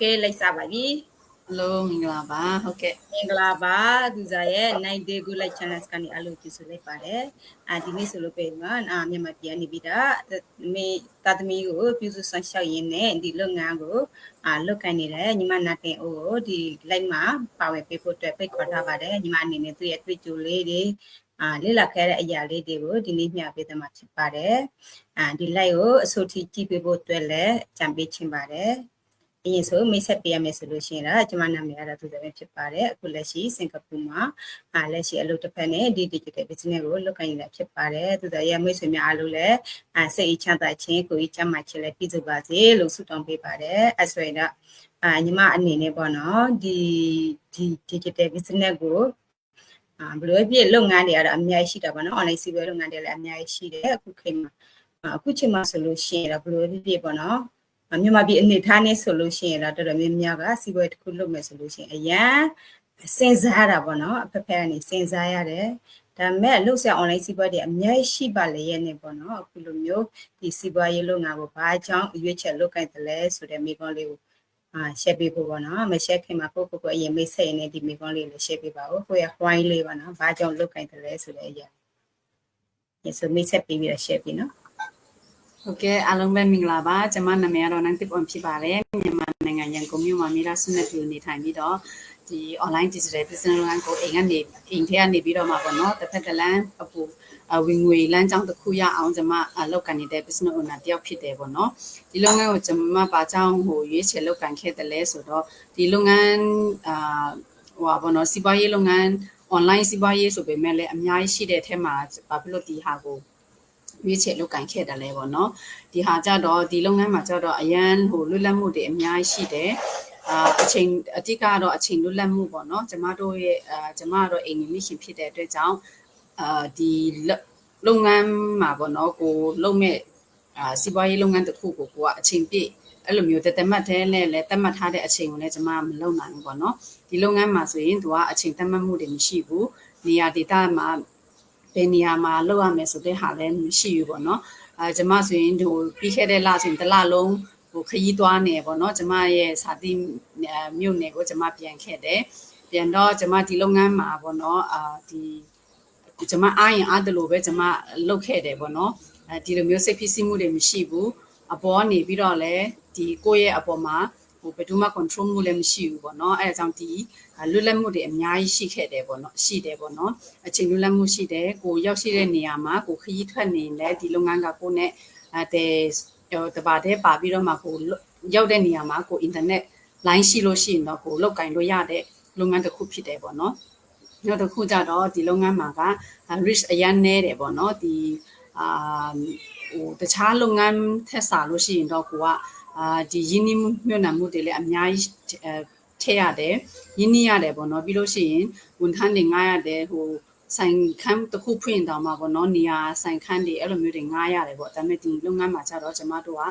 ကဲလိုက်စားပါပြီဟယ်လိုမင်္ဂလာပါဟုတ်ကဲ့မင်္ဂလာပါသူစားရဲ့ night day good light channel ကနေအလုပ်ပြုဆိုလိုက်ပါတယ်အာဒီနေ့ဆိုလို့ပဲမှာအာမြန်မာပြည်နေပြီးတာမေတာသမီကိုပြုစုဆောင်ရှောက်ရင်းနဲ့ဒီလုပ်ငန်းကိုအာလုပ်ကိုင်နေတဲ့ညီမနာတင်အိုကိုဒီ live မှာပါဝင်ပေးဖို့အတွက်ဖိတ်ခေါ်ထားပါတယ်ညီမအနေနဲ့သူ့ရဲ့တွေ့ကြိုလေးတွေအာလေ့လာခဲ့တဲ့အရာလေးတွေကိုဒီနေ့မျှပေးသမှာဖြစ်ပါတယ်အာဒီ live ကိုအစိုးထိကြည့်ပေးဖို့အတွက်လည်းကြံပေးချင်ပါတယ် အရင်ဆိုမိတ်ဆက်ပေးရမယ်ဆိုလို့ရှိရင်တော့ကျွန်မနာမည်ကတော့သူပဲဖြစ်ပါတယ်အခုလက်ရှိစင်ကာပူမှာအာလက်ရှိအလုပ်တစ်ဖက်နဲ့ဒီ digital business ကိုလုပ်ကိုင်နေတာဖြစ်ပါတယ်သူတို့ရဲ့မိတ်ဆွေများအားလုံးလည်းအာစိတ်အချမ်းသာခြင်းကိုယ်ကြီးချမ်းသာခြင်းလည်းပြည့်စုံပါစေလို့ဆုတောင်းပေးပါတယ်အဲဆိုရင်တော့အာညီမအနေနဲ့ပေါ့နော်ဒီဒီ digital business ကိုအာဘယ်လိုဖြစ်လုပ်ငန်းတွေကတော့အများကြီးရှိတာပေါ့နော် online စီးပွားရေးလုပ်ငန်းတွေလည်းအများကြီးရှိတယ်အခုခေတ်မှာအခုချိန်မှာဆိုလို့ရှိရင်တော့ဘယ်လိုဖြစ်ဖြစ်ပေါ့နော် မြန်မာပြည်အနေထားနဲ့ဆိုလို့ရှိရင်တော့တော်တော်များများကစီးပွားရေးတစ်ခုလုပ်မယ်ဆိုလို့ရှိရင်အရန်စဉ်းစားတာပေါ့နော်အဖက်ဖက်ကနေစဉ်းစားရတယ်ဒါပေမဲ့လုပ်ဆရာ online စီးပွားရေးအများကြီးရှိပါလေရဲ့နေပေါ့နော်အခုလိုမျိုးဒီစီးပွားရေးလုပ်ငန်းကိုဘာကြောင့်ရွေးချက်လုပ်ကိုင်တယ်လဲဆိုတဲ့မိကွန်းလေးကိုအာ share ပေးဖို့ပေါ့နော်မ share ခင်မှာကိုကိုကိုအရင်မိတ်ဆက်ရင်းနဲ့ဒီမိကွန်းလေးကို share ပေးပါဦးကိုရ wine လေးပါနော်ဘာကြောင့်လုပ်ကိုင်တယ်လဲဆိုတဲ့အရာဒီဆိုမိတ်ဆက်ပေးပြီးတော့ share ပေးနော် ဟုတ်ကဲ့အားလုံးပဲမင်္ဂလာပါကျွန်မနာမည်ကတော့နိုင်တစ်ပွန်ဖြစ်ပါတယ်မြန်မာနိုင်ငံရန်ကုန်မြို့မှာမိသားစုနဲ့တူနေထိုင်ပြီးတော့ဒီ online digital business လုပ်ငန်းကိုအိမ်ကနေအိမ်ထဲကနေပြီးတော့မှာပေါ့နော်တစ်ဖက်တစ်လမ်းအပူဝင်ငွေလမ်းကြောင်းတစ်ခုရအောင်ကျွန်မလောက်ကန်နေတဲ့ business owner တယောက်ဖြစ်တယ်ပေါ့နော်ဒီလုပ်ငန်းကိုကျွန်မပါကြောင်းဟိုရွေးချယ်လောက်ကန်ခဲ့တယ်လဲဆိုတော့ဒီလုပ်ငန်းအာဟိုပါပေါ့နော်စီးပွားရေးလုပ်ငန်း online စီးပွားရေးဆိုပေမဲ့လည်းအများကြီးရှိတဲ့အထက်မှာဘာဖြစ်လို့ဒီဟာကို ရွေးချယ်လုပ်ကင်ခဲ့တယ်လဲပေါ့နော်ဒီဟာကြတော့ဒီလုပ်ငန်းမှာကြတော့အရန်ဟိုလွတ်လပ်မှုတွေအများကြီးရှိတယ်အာအချိန်အတိကတော့အချိန်လွတ်လပ်မှုပေါ့နော်ကျမတို့ရဲ့အာကျမကတော့အိမ်မီရှင်ဖြစ်တဲ့အတွက်ကြောင့်အာဒီလုပ်ငန်းမှာပေါ့နော်ကိုလုပ်မဲ့အာစီးပွားရေးလုပ်ငန်းတစ်ခုကိုကိုကအချိန်ပြည့်အဲ့လိုမျိုးတသက်မှတ်တဲ့နဲ့လည်းတတ်မှတ်ထားတဲ့အချိန်ကိုလည်းကျမမလုပ်နိုင်ဘူးပေါ့နော်ဒီလုပ်ငန်းမှာဆိုရင်သူကအချိန်တတ်မှတ်မှုတွေမရှိဘူးနေရာဒေသမှာ ဘယ်နေရာမှာလုပ်ရမယ်ဆိုတဲ့ဟာလည်းမရှိဘူးပေါ့နော်အဲကျမဆိုရင်ဒီပြီးခဲ့တဲ့လဆိုရင်တစ်လလုံးဟိုခရီးသွားနေပေါ့နော်ကျမရဲ့စာတိမြို့နယ်ကိုကျမပြန်ခဲ့တယ်ပြန်တော့ကျမဒီလုပ်ငန်းမှာပေါ့နော်အာဒီကျမအားရင်အားတလို့ပဲကျမလုပ်ခဲ့တယ်ပေါ့နော်အဲဒီလိုမျိုးစိတ်ဖိစီးမှုတွေမရှိဘူးအပေါ်ကနေပြီးတော့လည်းဒီကိုယ့်ရဲ့အပေါ်မှာ ဟိုဘယ်သူမှ control မှုလည်းမရှိဘူးပေါ့နော်အဲအကြောင်းဒီလွတ်လပ်မှုတွေအများကြီးရှိခဲ့တယ်ပေါ့နော်ရှိတယ်ပေါ့နော်အချိန်လွတ်လပ်မှုရှိတယ်ကိုရောက်ရှိတဲ့နေရာမှာကိုခရီးထွက်နေလဲဒီလုပ်ငန်းကကိုနဲ့အဲတပါတဲ့ပါပြီးတော့မှကိုရောက်တဲ့နေရာမှာကိုအင်တာနက် line ရှိလို့ရှိရင်တော့ကိုလောက်ကင်လို့ရတဲ့လုပ်ငန်းတစ်ခုဖြစ်တယ်ပေါ့နော်နောက်တစ်ခုကြတော့ဒီလုပ်ငန်းမှာက risk အရန်နဲတယ်ပေါ့နော်ဒီအာဟိုတခြားလုပ်ငန်းထက်စာလို့ရှိရင်တော့ကိုက အာဒီယင်းနှမြွနံမှုတွေလည်းအများကြီးထည့်ရတယ်ယင်းနှရတယ်ပေါ့နော်ပြီးလို့ရှိရင်ဝန်ထမ်းတွေငားရတယ်ဟိုဆိုင်ခန်းတစ်ခုဖွင့်တောင်မှပေါ့နော်နေရာဆိုင်ခန်းတွေအဲ့လိုမျိုးတွေငားရတယ်ပေါ့ဒါပေမဲ့ဒီလုပ်ငန်းမှာကျတော့ကျမတို့က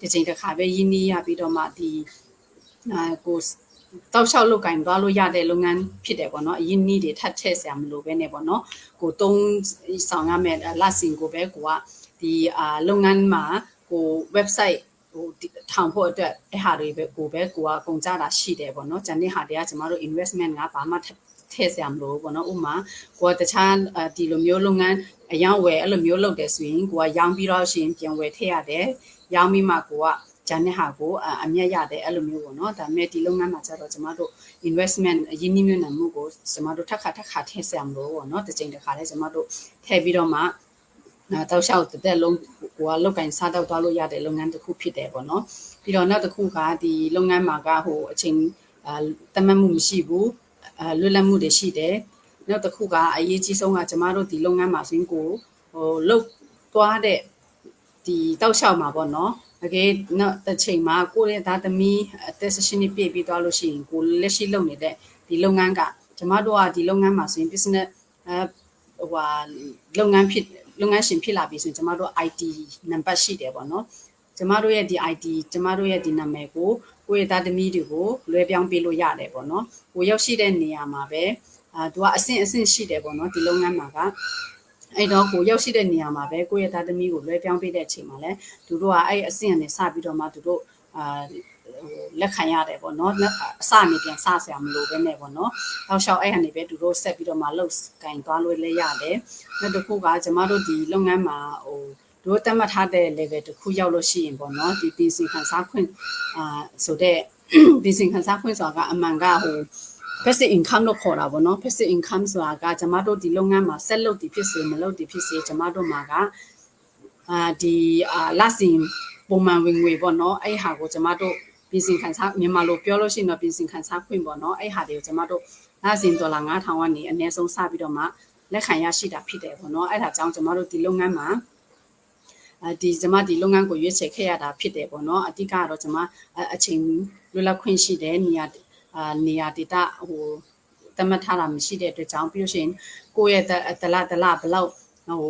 ဒီချိန်တစ်ခါပဲယင်းနှရပြီးတော့မှဒီအာကိုတောက်လျှောက်လုပ်ကင်သွားလို့ရတဲ့လုပ်ငန်းဖြစ်တယ်ပေါ့နော်အရင်နည်းတွေထပ်ထည့်ဆရာမလိုပဲねပေါ့နော်ကိုတုံးဆောင်ရမယ်လဆင်ကိုပဲကိုကဒီအာလုပ်ငန်းမှာကို website ဟိုထောင်ဖို့အတွက်အဲ့ဟာတွေပဲကိုပဲကိုကကုန်ကြတာရှိတယ်ပေါ့နော်။ကျန်တဲ့ဟာတွေကကျမတို့ investment ကဘာမှထည့်ဆရာမလို့ပေါ့နော်။ဥမာကိုကတခြားဒီလိုမျိုးလုပ်ငန်းအယောင်ဝယ်အဲ့လိုမျိုးလုပ်တယ်ဆိုရင်ကိုကရောင်းပြီးတော့ရှင်ပြန်ဝယ်ထည့်ရတယ်။ရောင်းပြီးမှကိုကဂျန်တဲ့ဟာကိုအမြတ်ရတယ်အဲ့လိုမျိုးပေါ့နော်ဒါပေမဲ့ဒီလုပ်ငန်းမှာကျတော့ကျမတို့ investment ရင်းနှီးမြှုပ်နှံမှုကိုကျမတို့ထပ်ခါထပ်ခါထည့်ဆရာမလို့ပေါ့နော်တစ်ချိန်တစ်ခါလဲကျမတို့ထည့်ပြီးတော့မှ တောက်လျှောက်တက်လုံးကိုကလောက်ကင်စားတော့သွားလို့ရတဲ့လုပ်ငန်းတစ်ခုဖြစ်တယ်ပေါ့နော်ပြီးတော့နောက်တစ်ခုကဒီလုပ်ငန်းမှာကဟိုအချိန်အာတမတ်မှုမရှိဘူးအာလွတ်လပ်မှုတွေရှိတယ်နောက်တစ်ခုကအရေးကြီးဆုံးကကျမတို့ဒီလုပ်ငန်းမှာဆိုရင်ကိုဟိုလုတ်သွားတဲ့ဒီတောက်လျှောက်မှာပေါ့နော်တကယ်တော့တစ်ချိန်မှာကိုယ့်ရဲ့သားသမီးအသက်ရှင်နေပြည့်ပြီးသွားလို့ရှိရင်ကိုလက်ရှိလုပ်နေတဲ့ဒီလုပ်ငန်းကကျမတို့ကဒီလုပ်ငန်းမှာဆိုရင် business အဲဟိုဟာလုပ်ငန်းဖြစ် လုပ်ငန်းရှင်ဖြစ်လာပြီဆိုရင်ကျမတို့ IT နံပါတ်ရှိတယ်ပေါ့နော်ကျမတို့ရဲ့ဒီ IT ကျမတို့ရဲ့ဒီနာမည်ကိုကိုယ့်ရဲ့သားသမီးတွေကိုလွှဲပြောင်းပေးလို့ရတယ်ပေါ့နော်ကိုရောက်ရှိတဲ့နေရာမှာပဲအာသူကအဆင့်အဆင့်ရှိတယ်ပေါ့နော်ဒီလုပ်ငန်းမှာကအဲ့တော့ကိုရောက်ရှိတဲ့နေရာမှာပဲကိုယ့်ရဲ့သားသမီးကိုလွှဲပြောင်းပေးတဲ့အချိန်မှာလဲသူတို့ကအဲ့အဆင့်အနေစပြီးတော့မှသူတို့ဟအာ လက်ခံရတယ်ပေါ့နော်အစနေပြန်စဆရာမလိုပဲနဲ့ပေါ့နော်တောက်လျှောက်အဲ့ဟာနေပဲသူတို့ဆက်ပြီးတော့မှလှုပ်ကင်သွားလို့လည်းရတယ်နောက်တစ်ခုကကျမတို့ဒီလုပ်ငန်းမှာဟိုတို့တတ်မှတ်ထားတဲ့ level တစ်ခုရောက်လို့ရှိရင်ပေါ့နော်ဒီ PC ခန်းစားခွင့်အာဆိုတဲ့ PC ခန်းစားခွင့်ဆိုတာကအမှန်ကဟို passive income လို့ခေါ်တာပေါ့နော် passive income ဆိုတာကကျမတို့ဒီလုပ်ငန်းမှာဆက်လုပ်တည်ဖြစ်စေမလုပ်တည်ဖြစ်စေကျမတို့မှာကအာဒီအာလစဉ်ပုံမှန်ဝင်ငွေပေါ့နော်အဲ့ဟာကိုကျမတို့ ပြင်ဆင်ခံစားမြန်မာလိုပြောလို့ရှိရင်တော့ပြင်ဆင်ခံစားခွင့်ပေါ့နော်အဲ့ဟာတွေကိုကျမတို့လစဉ်ဒေါ်လာ9000ကနေအနည်းဆုံးစပြီးတော့မှလက်ခံရရှိတာဖြစ်တယ်ပေါ့နော်အဲ့ဒါကြောင့်ကျမတို့ဒီလုပ်ငန်းမှာအဲဒီကျမဒီလုပ်ငန်းကိုရွေးချယ်ခဲ့ရတာဖြစ်တယ်ပေါ့နော်အဓိကကတော့ကျမအချိန်လွတ်လပ်ခွင့်ရှိတယ်နေရာအာနေရာဒေတာဟိုတမတ်ထားတာမရှိတဲ့အတွက်ကြောင့်ပြီးလို့ရှိရင်ကိုယ့်ရဲ့တလတလဘလောက် ဟို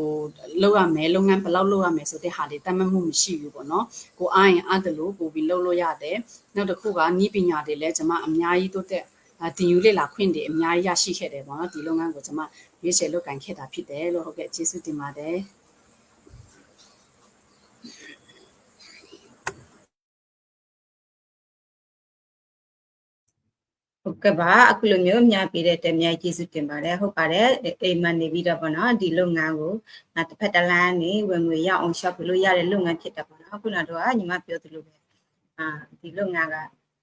လောက်ရမယ်လုပ်ငန်းဘယ်လောက်လုပ်ရမယ်ဆိုတဲ့ဟာတွေတတ်မှတ်မှုမရှိဘူးပေါ့နော်ကိုအားရင်အားတယ်လို့ပို့ပြီးလုပ်လို့ရတယ်နောက်တစ်ခုကနီးပညာတွေလည်းကျွန်မအများကြီးတိုးတက်တင်ယူလေ့လာခွင့်တွေအများကြီးရရှိခဲ့တယ်ပေါ့နော်ဒီလုပ်ငန်းကိုကျွန်မရွေးချယ်လုပ်ကိုင်ခဲ့တာဖြစ်တယ်လို့ဟုတ်ကဲ့ကျေးဇူးတင်ပါတယ် ဟုတ်ကဲ့ပါအခုလိုမျိုးမြပြတဲ့တက်မြိုက်ကျေးဇူးတင်ပါတယ်ဟုတ်ပါတယ်အိမ်မနေပြီးတော့ပေါ့နော်ဒီလုပ်ငန်းကိုတစ်ဖက်တစ်လမ်းနေဝင်ငွေရအောင်ရှော့ပြလို့ရတဲ့လုပ်ငန်းဖြစ်တာပေါ့နော်ခုနကတော့ညီမပြောသလိုပဲအာဒီလုပ်ငန်းက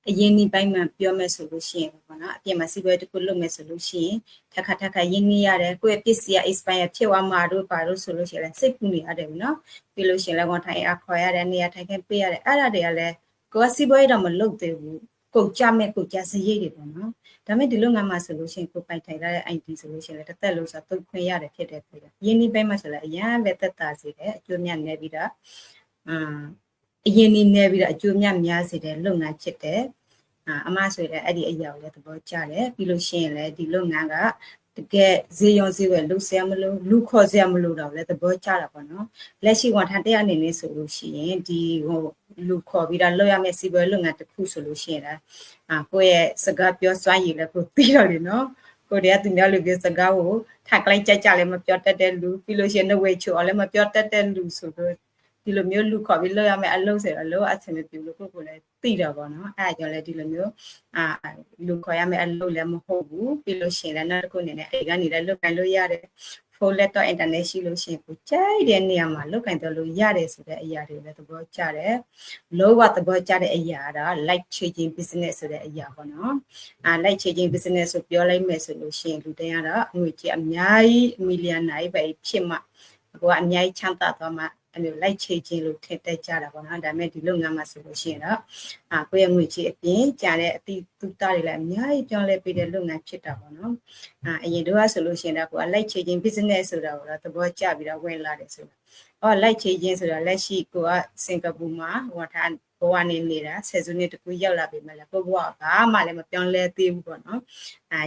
အရင်ဒီပိုင်းမှာပြောမယ်ဆိုလို့ရှိရင်ပေါ့နော်အပြင်မှာစီးပွားရေးတစ်ခုလုပ်မယ်ဆိုလို့ရှိရင်ထက်ခါထက်ခါရင်းနှီးရတယ်ကိုယ့်ရဲ့ပစ္စည်းက expire ဖြစ်သွားမှာတို့ပါတို့ဆိုလို့ရှိရင်စိတ်ပူနေရတယ်ပေါ့နော်ပြီးလို့ရှိရင်လည်းဝန်ထိုင်အခခေါ်ရတယ်နေရာထိုင်ခင်းပေးရတယ်အဲ့ဒါတွေကလည်းကိုယ်ကစီးပွားရေးတော့မလုပ်သေးဘူး ကုန်ကြမဲ့ကုန်ကြစရိတ်တွေပေါ့နော်ဒါပေမဲ့ဒီလုပ်ငန်းမှာဆိုလို့ရှိရင်ကိုပိုင်ထိုင်ရတဲ့ ID ဆိုလို့ရှိရင်လည်းတစ်သက်လို့ဆိုတော့ခွင့်ရတယ်ဖြစ်တဲ့ပြည်ရင်းနှီးပိုင်းမှာဆိုလည်းအရန်ပဲသက်သာစေတယ်အကျိုးမြတ်နေပြီးတော့အာအရင်နေနေပြီးတော့အကျိုးမြတ်များစေတဲ့လုပ်ငန်းဖြစ်တယ်အာအမဆိုရင်အဲ့ဒီအရာကိုလည်းသဘောကျတယ်ပြီးလို့ရှိရင်လည်းဒီလုပ်ငန်းကတကယ်ဈေးရုံဈေးဝယ်လူဆရာမလို့လူခေါ်ဆရာမလို့တော့လည်းသဘောကျတာပေါ့နော်လက်ရှိဝန်ထမ်းတရားအနေနဲ့ဆိုလို့ရှိရင်ဒီဟို လူခေါ်ပြီးတော့လုပ်ရမယ့်စီးပွားရေးလုပ်ငန်းတစ်ခုဆိုလို့ရှိရင်လည်းအာကိုယ့်ရဲ့စကားပြောစွမ်းရည်လည်းကိုသိတော့လေနော်ကိုတည်းကသူများလူပြောစကားကိုထပ်လိုက်ကြကြလည်းမပြောတတ်တဲ့လူပြီးလို့ရှိရင်နှုတ်ဝေချိုလည်းမပြောတတ်တဲ့လူဆိုတော့ဒီလိုမျိုးလူခေါ်ပြီးလုပ်ရမယ့်အလုပ်ဆိုတော့လောအဆင်မပြေလို့ကိုကိုလည်းသိတော့ဗောနော်အဲ့ဒါကြောင့်လည်းဒီလိုမျိုးအာလူခေါ်ရမယ့်အလုပ်လည်းမဟုတ်ဘူးပြီးလို့ရှိရင်လည်းနောက်တစ်ခုအနေနဲ့အိမ်ကနေလည်းလုပ်ကန်လို့ရတယ် ဖုန်းလက်တော့ internet ရှိလို့ရှိရင်ကိုကြိုက်တဲ့နေရာမှာလုတ်ကင်တော့လို့ရတယ်ဆိုတဲ့အရာတွေလည်းသဘောကျတယ်လောကသဘောကျတဲ့အရာက like changing business ဆိုတဲ့အရာပေါ့နော်အာ like changing business ဆိုပြောလိုက်မယ်ဆိုလို့ရှိရင်လူတိုင်းကတော့ငွေကြီးအများကြီး million နိုင်ပဲဖြစ်မှကိုကအများကြီးချမ်းသာသွားမှ အဲ့လိုလိုက်ချေခြင်းလို့ထည့်တက်ကြတာပေါ့နော်ဒါပေမဲ့ဒီလုပ်ငန်းမှာဆိုလို့ရှိရင်တော့အာကိုယ့်ရဲ့ငွေကြီးအပြင်ကြာတဲ့အတိတုတာတွေလည်းအများကြီးပြောင်းလဲပေးတဲ့လုပ်ငန်းဖြစ်တာပေါ့နော်အာအရင်တော့ဆိုလို့ရှိရင်တော့ကိုကလိုက်ချေခြင်း business ဆိုတာကိုတော့သဘောကျပြီးတော့ဝင်လာတယ်ဆိုတာအော်လိုက်ချေခြင်းဆိုတာလက်ရှိကိုကစင်ကာပူမှာဟိုထားဘဝနေနေတာဆယ်စုနှစ်တကူရောက်လာပြီမလားကိုဘဝဘာမှလည်းမပြောင်းလဲသေးဘူးပေါ့နော်အဲ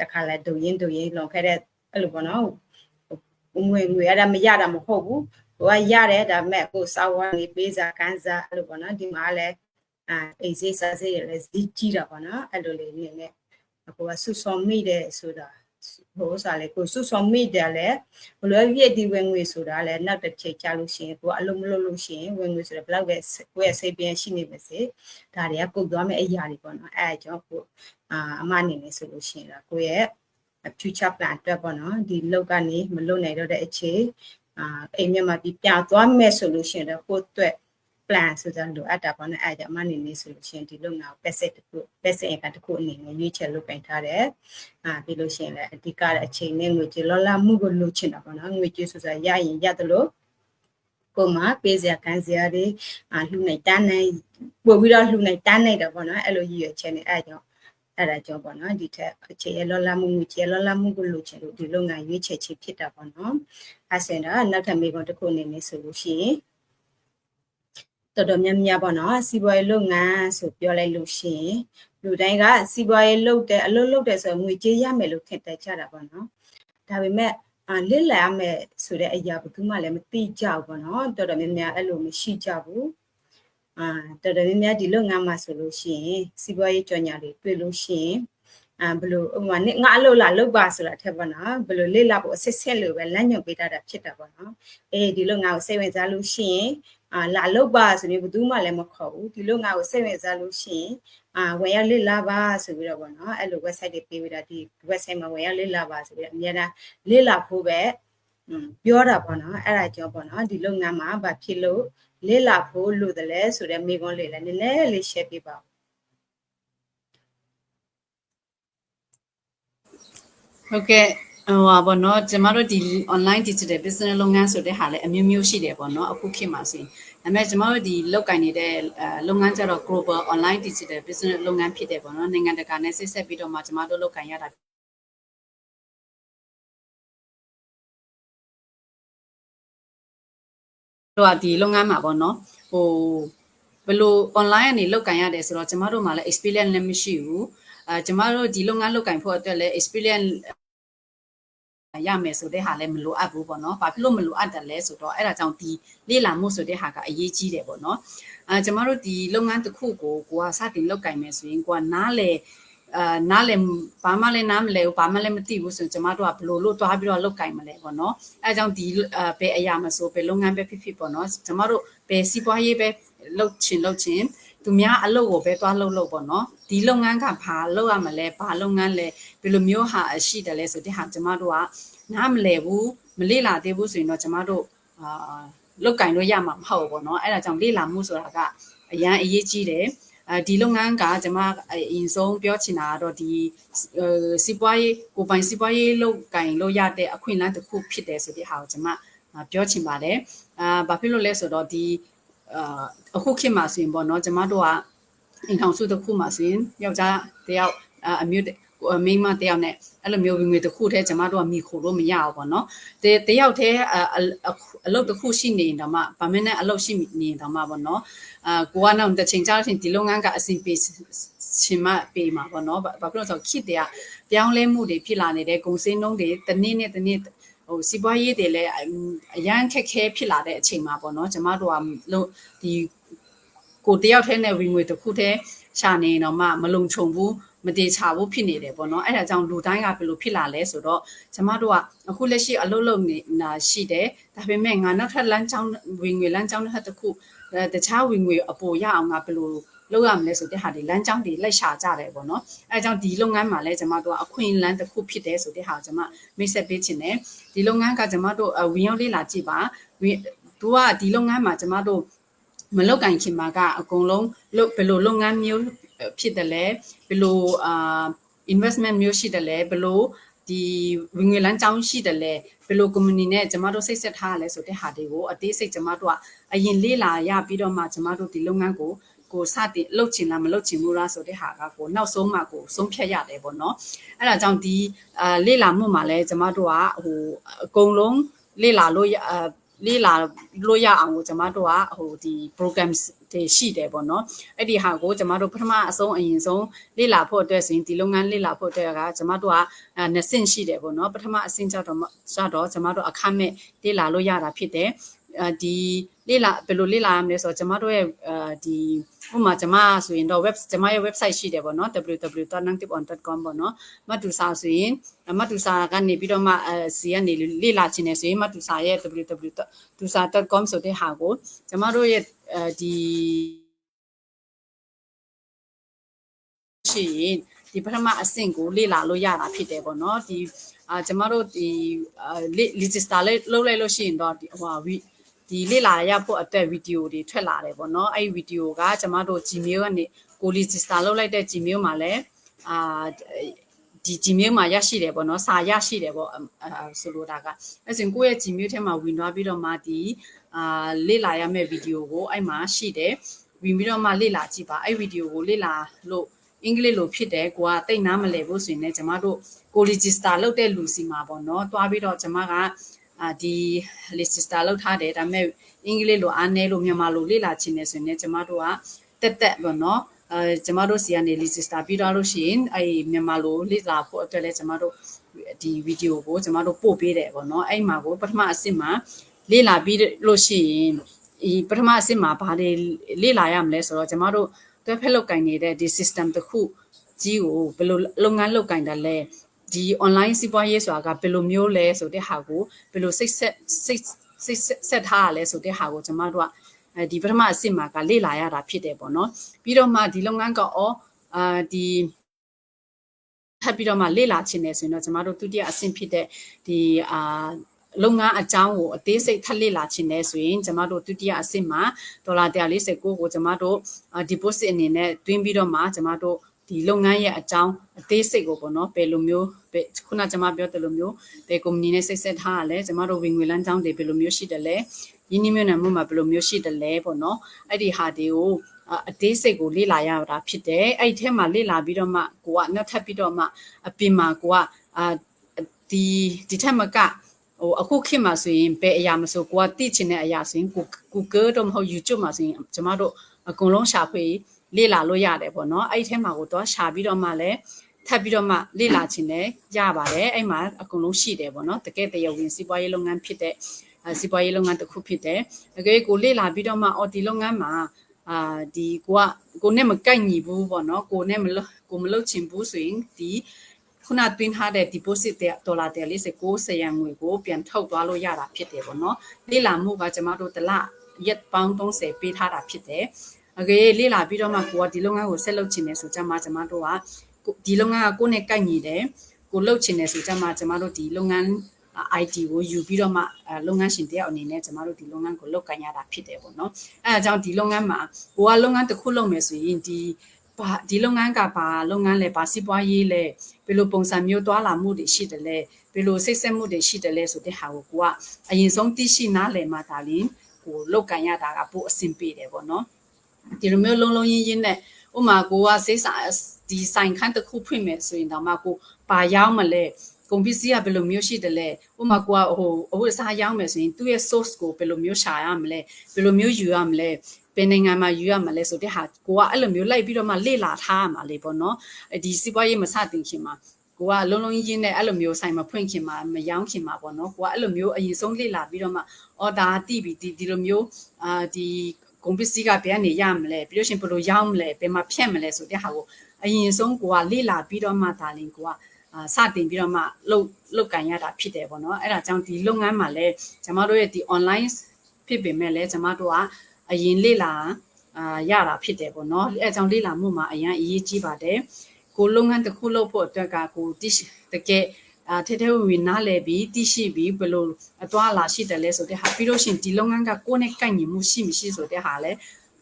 တခါလဲဒုံရင်ဒုံရင်လွန်ခဲ့တဲ့အဲ့လိုပေါ့နော်ငွေငွေအဲ့ဒါမရတာမဟုတ်ဘူး ဟိုကရတယ်ဒါပေမဲ့ကိုစာဝါနေပေးစားကန်စားအဲ့လိုပေါ့နော်ဒီမှာလည်းအာအိမ်စေးစားစေးရလည်းဇီးကြီးတာပေါ့နော်အဲ့လိုလေးနေနဲ့ကိုကဆူဆောင်မိတယ်ဆိုတာဟိုစားလေကိုဆူဆောင်မိတယ်လေဘလိုပြည့်ဒီဝင်ငွေဆိုတာလေနောက်တစ်ချိန်ကြာလို့ရှိရင်ကိုအလုံးမလို့လို့ရှိရင်ဝင်ငွေဆိုတော့ဘလောက်ပဲကိုရဲ့စိတ်ပြန်ရှိနေပါစေဒါတွေကကုတ်သွားမယ့်အရာတွေပေါ့နော်အဲအကြောင်းကိုအာအမအနေနဲ့ဆိုလို့ရှိရင်ကိုရဲ့ future plan အတွက်ပေါ့နော်ဒီလောက်ကနေမလုပ်နိုင်တော့တဲ့အခြေ အာအိမ်မြန်မာပြည်ပြသွားမယ်ဆိုလို့ရှိရင်တော့ကိုယ့်အတွက် plan ဆိုတာလိုအပ်တာပေါ့နော်အဲ့ဒါမှနေနေဆိုလို့ရှိရင်ဒီလုပ်ငန်းကို passive တစ်ခု passive income တစ်ခုအနေနဲ့ရွေးချယ်လုပ်ပိုင်ထားတယ်အာပြီးလို့ရှိရင်လည်းအဓိကအချိန်နဲ့ငွေကြေးလောလာမှုကိုလိုချင်တာပေါ့နော်ငွေကြေးဆိုတာရရင်ရတယ်လို့ကိုမှပေးစရာခံစရာတွေအာလှူနိုင်တန်းနိုင်ပို့ပြီးတော့လှူနိုင်တန်းနိုင်တယ်ပေါ့နော်အဲ့လိုရည်ရွယ်ချက်နဲ့အဲ့ကြောင့် အဲ့ဒါကြောင့်ပေါ့နော်ဒီထက်အခြေရလောလာမှုငွေကြေးလောလာမှုကိုလိုချင်လို့ဒီလုပ်ငန်းရွေးချယ်ခြင်းဖြစ်တာပေါ့နော်အဲ့ဆိုတော့နောက်ထပ်မိကုံတစ်ခုအနေနဲ့ဆိုလို့ရှိရင်တော်တော်များများပေါ့နော်စီးပွားရေးလုပ်ငန်းဆိုပြောလိုက်လို့ရှိရင်လူတိုင်းကစီးပွားရေးလုပ်တဲ့အလုပ်လုပ်တယ်ဆိုတော့ငွေကြေးရမယ်လို့ထင်တယ်ကြတာပေါ့နော်ဒါပေမဲ့အာလစ်လာရမယ်ဆိုတဲ့အရာဘယ်သူမှလည်းမသိကြဘူးပေါ့နော်တော်တော်များများအဲ့လိုမရှိကြဘူး အာတော်တော်များများဒီလုပ်ငန်းမှာဆိုလို့ရှိရင်စီးပွားရေးကြော်ညာတွေတွေ့လို့ရှိရင်အာဘလို့ဥပမာငါအလုပ်လာလုပ်ပါဆိုတာထက်ပေါ့နော်ဘလို့လေ့လာဖို့အစစ်စစ်လို့ပဲလမ်းညွှန်ပေးတတ်တာဖြစ်တာပေါ့နော်အေးဒီလိုငါကိုစိတ်ဝင်စားလို့ရှိရင်အာလာလောက်ပါဆိုပြီးဘယ်သူမှလည်းမခေါ်ဘူးဒီလိုငါ့ကိုစိတ်ဝင်စားလို့ရှိရင်အာဝင်ရောက်လေ့လာပါဆိုပြီးတော့ဗောနော်အဲ့လို website တွေပေးပြီးတော့ဒီ website မှာဝင်ရောက်လေ့လာပါဆိုပြီးတော့အများအားလေ့လာဖို့ပဲอืมပြောတာပေါ့နော်အဲ့ဒါကြောင့်ပေါ့နော်ဒီလုပ်ငန်းမှာဘာဖြစ်လို့ လေ့လာဖို့လို့တယ်လဲဆိုတဲ့မိကွန်းလေးလည်းနည်းနည်းလေး share ပေးပါဟုတ်ကဲ့ဟိုပါဘောနော်ကျမတို့ဒီ online digital business လုပ်ငန်းဆိုတဲ့ဟာလည်းအမျိုးမျိုးရှိတယ်ပေါ့နော်အခုခေတ်မှာဆိုရင်ဒါပေမဲ့ကျမတို့ဒီလောက်ကင်နေတဲ့အဲလုပ်ငန်းကျတော့ global online digital business လုပ်ငန်းဖြစ်တယ်ပေါ့နော်နိုင်ငံတကာနဲ့ဆက်ဆက်ပြီးတော့မှကျမတို့လောက်ကင်ရတာ တော့ဒီလုပ်ငန်းမှာပေါ့နော်ဟိုဘယ်လို online ကနေလောက်ကင်ရတယ်ဆိုတော့ကျမတို့မှလည်း experience လည်းမရှိဘူးအဲကျမတို့ဒီလုပ်ငန်းလောက်ကင်ဖို့အတွက်လည်း experience ရမယ်ဆိုတဲ့ဟာလည်းမလိုအပ်ဘူးပေါ့နော်။ဘာဖြစ်လို့မလိုအပ်တယ်လဲဆိုတော့အဲ့ဒါကြောင့်ဒီလေ့လာမှုဆိုတဲ့ဟာကအရေးကြီးတယ်ပေါ့နော်။အဲကျမတို့ဒီလုပ်ငန်းတစ်ခုကိုကိုကစတင်လုပ်ကင်မယ်ဆိုရင်ကိုကနားလေ အာနားလေဘာမှလည်းနားမလဲဘူးဘာမှလည်းမသိဘူးဆိုရင်ကျမတို့ကဘလို့လို့တွားပြီးတော့လုပ်ကင်မလဲပေါ့နော်။အဲကြောင့်ဒီဘယ်အရာမဆိုဘယ်လုပ်ငန်းပဲဖြစ်ဖြစ်ပေါ့နော်။ကျမတို့ဘယ်စီးပွားရေးပဲလုပ်ချင်လုပ်ချင်သူများအလုပ်ကိုပဲတွားလုပ်လို့ပေါ့နော်ဒီလုပ်ငန်းကဘာလုပ်ရမလဲဘာလုပ်ငန်းလဲဘယ်လိုမျိုးဟာရှိတယ်လဲဆိုတဲ့ဟာကျမတို့ကနားမလဲဘူးမလေ့လာသေးဘူးဆိုရင်တော့ကျမတို့အာလုတ်ကင်လို့ရမှာမဟုတ်ဘူးပေါ့နော်အဲ့ဒါကြောင့်လေ့လာမှုဆိုတာကအရန်အရေးကြီးတယ် အဲဒီလုပ်ငန်းကကျွန်မအရင်ဆုံးပြောချင်တာကတော့ဒီစီးပွားရေးကိုပိုင်စီးပွားရေးလုပ်ကင်လို့ရတဲ့အခွင့်အလမ်းတစ်ခုဖြစ်တယ်ဆိုတဲ့ဟာကိုကျွန်မပြောချင်ပါတယ်အာဘာဖြစ်လို့လဲဆိုတော့ဒီအာအခုခေတ်မှာဆိုရင်ပေါ့နော်ကျွန်မတို့ကအိမ်ထောင်စုတစ်ခုမှာဆိုရင်ယောက်ျားတယောက်အမျိုး မိန်းမတယောက်နဲ့အဲ့လိုမျိုးဝင်ငွေတစ်ခုတည်းကျမတို့ကမိခိုလို့မရဘူးပေါ့နော်တတယောက်တည်းအလုပ်တစ်ခုရှိနေရင်တော့မှဗမာနဲ့အလုပ်ရှိနေရင်တော့မှပေါ့နော်အာကိုကနောက်တစ်ချိန်ကြာလို့ရှိရင်ဒီလုပ်ငန်းကအဆင်ပြေရှင်မပေးမှာပေါ့နော်ဘာဖြစ်လို့ဆိုတော့ခေတ်တည်းကပြောင်းလဲမှုတွေဖြစ်လာနေတဲ့ဂုံစင်းနှုံးတွေတစ်နေ့နဲ့တစ်နေ့ဟိုစီးပွားရေးတွေလည်းအရန်ခက်ခဲဖြစ်လာတဲ့အချိန်မှာပေါ့နော်ကျမတို့ကဒီကိုတယောက်တည်းနဲ့ဝင်ငွေတစ်ခုတည်းရှာနေတော့မှမလုံခြုံဘူး မတေချာဘူးဖြစ်နေတယ်ပေါ့နော်အဲ့ဒါကြောင့်လူတိုင်းကဘယ်လိုဖြစ်လာလဲဆိုတော့ကျမတို့ကအခုလက်ရှိအလုပ်လုပ်နေတာရှိတယ်ဒါပေမဲ့ငါနောက်ထပ်လမ်းကြောင်းဝင်ငွေလမ်းကြောင်းတစ်ခါတစ်ခုတခြားဝင်ငွေအပေါ်ရအောင်ငါဘယ်လိုလုပ်ရမလဲဆိုတဲ့ဟာတွေလမ်းကြောင်းတွေလိုက်ရှာကြတယ်ပေါ့နော်အဲကြောင့်ဒီလုပ်ငန်းမှာလည်းကျမတို့ကအခွင့်အလမ်းတစ်ခုဖြစ်တယ်ဆိုတဲ့ဟာကိုကျမမိတ်ဆက်ပေးချင်တယ်ဒီလုပ်ငန်းကကျမတို့ဝင်ရောက်လေ့လာကြည့်ပါသူကဒီလုပ်ငန်းမှာကျမတို့မလောက်ကင်ခင်မှာကအကုန်လုံးဘယ်လိုလုပ်ငန်းမျိုး ဖြစ်တယ်လဲဘယ်လိုအာ investment မျိုးရှိတယ်လဲဘယ်လိုဒီဝင်ငွေလမ်းကြောင်းရှိတယ်လဲဘယ်လို company နဲ့ကျမတို့စိတ်ဆက်ထားရလဲဆိုတဲ့ဟာတွေကိုအသေးစိတ်ကျမတို့ကအရင်လေ့လာရပြီးတော့မှကျမတို့ဒီလုပ်ငန်းကိုကိုစတင်လှုပ်ချင်လားမလှုပ်ချင်ဘူးလားဆိုတဲ့ဟာကကိုနောက်ဆုံးမှကိုဆုံးဖြတ်ရတယ်ပေါ့နော်အဲ့ဒါကြောင့်ဒီအာလေ့လာမှုမှာလဲကျမတို့ကဟိုအကုန်လုံးလေ့လာလို့အာ လေ့လာလို့ရအောင်ကိုကျမတို့ကဟိုဒီ program တွေရှိတယ်ပေါ့နော်အဲ့ဒီဟာကိုကျမတို့ပထမအဆုံးအရင်ဆုံးလေ့လာဖို့အတွက်ဆိုရင်ဒီလုပ်ငန်းလေ့လာဖို့အတွက်ကကျမတို့ကနှစ်ဆင့်ရှိတယ်ပေါ့နော်ပထမအဆင့်ကျတော့ကျတော့ကျမတို့အခမဲ့လေ့လာလို့ရတာဖြစ်တယ် ဒီလေ့လာဘယ်လိုလေ့လာရမလဲဆိုတော့ကျမတို့ရဲ့ဒီဥပမာကျမဆိုရင်တော့ web ကျမရဲ့ website ရှိတယ်ပေါ့နော် www.nangtipon.com ပေါ့နော်မတူစာဆိုရင်မတူစာကနေပြီးတော့မှအဲစီကနေလေ့လာခြင်းနဲ့ဆိုရင်မတူစာရဲ့ www.tusa.com ဆိုတဲ့ဟာကိုကျမတို့ရဲ့ဒီရှိရင်ဒီပထမအဆင့်ကိုလေ့လာလို့ရတာဖြစ်တယ်ပေါ့နော်ဒီအာကျမတို့ဒီ register လေးလုပ်လိုက်လို့ရှိရင်တော့ဒီဟို ဒီလေ့လာရဖို့အတွက်ဗီဒီယိုတွေထွက်လာတယ်ပေါ့နော်အဲ့ဒီဗီဒီယိုကကျမတို့ Gmail ကနေကို register လုပ်လိုက်တဲ့ Gmail မှာလည်းအာဒီ Gmail မှာရရှိတယ်ပေါ့နော်စာရရှိတယ်ပေါ့အာဆိုလိုတာကအဲ့ဆိုကိုယ့်ရဲ့ Gmail ထဲမှာဝင်သွားပြီးတော့မှဒီအာလေ့လာရမယ့်ဗီဒီယိုကိုအဲ့မှာရှိတယ်ဝင်ပြီးတော့မှလေ့လာကြည့်ပါအဲ့ဗီဒီယိုကိုလေ့လာလို့အင်္ဂလိပ်လိုဖြစ်တယ်ကိုကတိတ်နားမလည်ဘူးဆိုရင်လည်းကျမတို့ကို register လုပ်တဲ့လူစီမှာပေါ့နော်တွားပြီးတော့ကျမက အာဒီ register လုပ်ထားတယ်ဒါပေမဲ့အင်္ဂလိပ်လိုအားနည်းလို့မြန်မာလိုလေ့လာချင်နေဆိုရင်ကျမတို့ကတက်တက်ပေါ့နော်အဲကျမတို့စီကနေ register ပြီးတော့လို့ရှိရင်အဲမြန်မာလိုလေ့လာဖို့အတွက်လည်းကျမတို့ဒီဗီဒီယိုကိုကျမတို့ပို့ပေးတယ်ပေါ့နော်အဲ့မှာကိုပထမအဆင့်မှာလေ့လာပြီးလို့ရှိရင်ဒီပထမအဆင့်မှာဘာတွေလေ့လာရမလဲဆိုတော့ကျမတို့တွဲဖက်လောက်ကင်နေတဲ့ဒီ system တစ်ခုကြီးကိုဘယ်လိုလုပ်ငန်းလုပ်ကင်တယ်လဲ ဒီ online စီးပွားရေးဆိုတာကဘယ်လိုမျိုးလဲဆိုတဲ့ဟာကိုဘယ်လိုစိတ်ဆက်စိတ်စိတ်ဆက်ထားရလဲဆိုတဲ့ဟာကိုကျမတို့ကအဲဒီပထမအဆင့်မှာကလေ့လာရတာဖြစ်တယ်ပေါ့နော်ပြီးတော့မှဒီလုပ်ငန်းကအောအာဒီထပ်ပြီးတော့မှလေ့လာခြင်းနေဆိုရင်တော့ကျမတို့ဒုတိယအဆင့်ဖြစ်တဲ့ဒီအာလုပ်ငန်းအကြောင်းကိုအသေးစိတ်ထပ်လေ့လာခြင်းနေဆိုရင်ကျမတို့ဒုတိယအဆင့်မှာဒေါ်လာ149ကိုကျမတို့ deposit အနေနဲ့တွင်းပြီးတော့မှကျမတို့ ဒီလုပ်ငန်းရဲ့အကြောင်းအသေးစိတ်ကိုပေါ့နော်ဘယ်လိုမျိုးဘယ်ခုနကျွန်မပြောတယ်လို့မျိုးဘယ်ကုမ္ပဏီနဲ့စိတ်ဆက်ထားရလဲကျွန်မတို့ဝင်ငွေလမ်းကြောင်းတွေဘယ်လိုမျိုးရှိတယ်လဲယင်းနှမြနဲ့မှုမှာဘယ်လိုမျိုးရှိတယ်လဲပေါ့နော်အဲ့ဒီဟာတွေကိုအသေးစိတ်ကိုလေ့လာရတာဖြစ်တယ်အဲ့ဒီထဲမှာလေ့လာပြီးတော့မှကိုကနောက်ထပ်ပြီးတော့မှအပြင်မှာကိုကအာဒီဒီထက်မကဟိုအခုခေတ်မှာဆိုရင်ဘယ်အရာမဆိုကိုကသိချင်တဲ့အရာဆိုရင် Google တော့မဟုတ် YouTube မှာဆိုရင်ကျမတို့အကုန်လုံးရှာဖွေ လေ့လာလို့ရတယ်ပေါ့နော်အဲ့ဒီထဲမှာကိုတော့ရှာပြီးတော့မှလည်းထပ်ပြီးတော့မှလေ့လာခြင်းလည်းရပါတယ်အဲ့မှာအကုန်လုံးရှိတယ်ပေါ့နော်တကယ်တရားဝင်စီးပွားရေးလုပ်ငန်းဖြစ်တဲ့စီးပွားရေးလုပ်ငန်းတစ်ခုဖြစ်တယ်တကယ်ကိုလေ့လာပြီးတော့မှအော်ဒီလုပ်ငန်းမှာအာဒီကိုကကိုနဲ့မကိုက်ညီဘူးပေါ့နော်ကိုနဲ့မလို့ကိုမလို့ချင်ဘူးဆိုရင်ဒီခုနတွင်းထားတဲ့ deposit တဲ့ဒေါ်လာ149ရန်ငွေကိုပြန်ထုတ်သွားလို့ရတာဖြစ်တယ်ပေါ့နော်လေ့လာမှုကကျမတို့တစ်လရက်ပေါင်း30ပေးထားတာဖြစ်တယ် အကေလေ့လာပြီးတော့မှကိုကဒီလုပ်ငန်းကိုဆက်လုပ်ချင်တယ်ဆိုကြမှာကျမတို့ကဒီလုပ်ငန်းကကိုနဲ့ကိုက်ညီတယ်ကိုလုပ်ချင်တယ်ဆိုကြမှာကျမတို့ဒီလုပ်ငန်း IT ကိုယူပြီးတော့မှလုပ်ငန်းရှင်တယောက်အနေနဲ့ကျမတို့ဒီလုပ်ငန်းကိုလုပ်ကိုင်ရတာဖြစ်တယ်ပေါ့နော်အဲအကြောင်းဒီလုပ်ငန်းမှာကိုကလုပ်ငန်းတစ်ခုလုပ်မယ်ဆိုရင်ဒီဘာဒီလုပ်ငန်းကဘာလုပ်ငန်းလဲဘာစီးပွားရေးလဲဘယ်လိုပုံစံမျိုးတွာလာမှုတွေရှိတယ်လဲဘယ်လိုစိတ်ဆက်မှုတွေရှိတယ်လဲဆိုတဲ့ဟာကိုကိုကအရင်ဆုံးသိရှိနားလည်မှဒါလင်းကိုလောက်ကန်ရတာကပိုအဆင်ပြေတယ်ပေါ့နော် ဒီလိုမျိုးလုံးလုံးရင်းရင်းနဲ့ဥမာကိုကစိတ်စာဒီဆိုင်ခန်းတစ်ခုဖွင့်မယ်ဆိုရင်တော့မှကိုပါရောက်မလဲကုန်ပစ္စည်းကဘယ်လိုမျိုးရှိတယ်လဲဥမာကိုကဟိုအဝတ်အစားရောင်းမယ်ဆိုရင်သူ့ရဲ့ source ကိုဘယ်လိုမျိုးရှာရမလဲဘယ်လိုမျိုးယူရမလဲဘယ်နိုင်ငံမှာယူရမလဲဆိုတဲ့ဟာကိုကအဲ့လိုမျိုးလိုက်ပြီးတော့မှလေ့လာထားရမှာလေပေါ့နော်ဒီစီးပွားရေးမစတင်ခင်မှာကိုကလုံးလုံးရင်းနဲ့အဲ့လိုမျိုးဆိုင်မဖွင့်ခင်မှာမရောင်းခင်မှာပေါ့နော်ကိုကအဲ့လိုမျိုးအရင်ဆုံးလေ့လာပြီးတော့မှအော်ဒါတိပြီဒီဒီလိုမျိုးအာဒီ ကုန်ပစ္စည်းကဘယ်ကနေရမလဲပြီးလို့ရှင်ဘယ်လိုရောင်းမလဲဘယ်မှာဖြတ်မလဲဆိုတဲ့ဟာကိုအရင်ဆုံးကိုကလေ့လာပြီးတော့မှဒါလင်ကိုကအာစတင်ပြီးတော့မှလုတ်လုတ်ကန်ရတာဖြစ်တယ်ပေါ့နော်အဲ့ဒါကြောင့်ဒီလုပ်ငန်းမှာလည်းကျမတို့ရဲ့ဒီ online ဖြစ်ပေမဲ့လည်းကျမတို့ကအရင်လေ့လာအာရတာဖြစ်တယ်ပေါ့နော်အဲအကြောင်းလေ့လာမှုမှာအရင်အရေးကြီးပါတယ်ကိုလုပ်ငန်းတစ်ခုလုပ်ဖို့အတွက်ကကိုတိတကယ် အာထဲထဲဝင်နားလည်ပြီးသိရှိပြီးဘယ်လိုအသွားလာရှိတယ်လဲဆိုတဲ့ဟာပြီးလို့ရှိရင်ဒီလုပ်ငန်းကကိုယ်နဲ့ကိုက်ညီမှုရှိမရှိဆိုတဲ့ဟာလည်း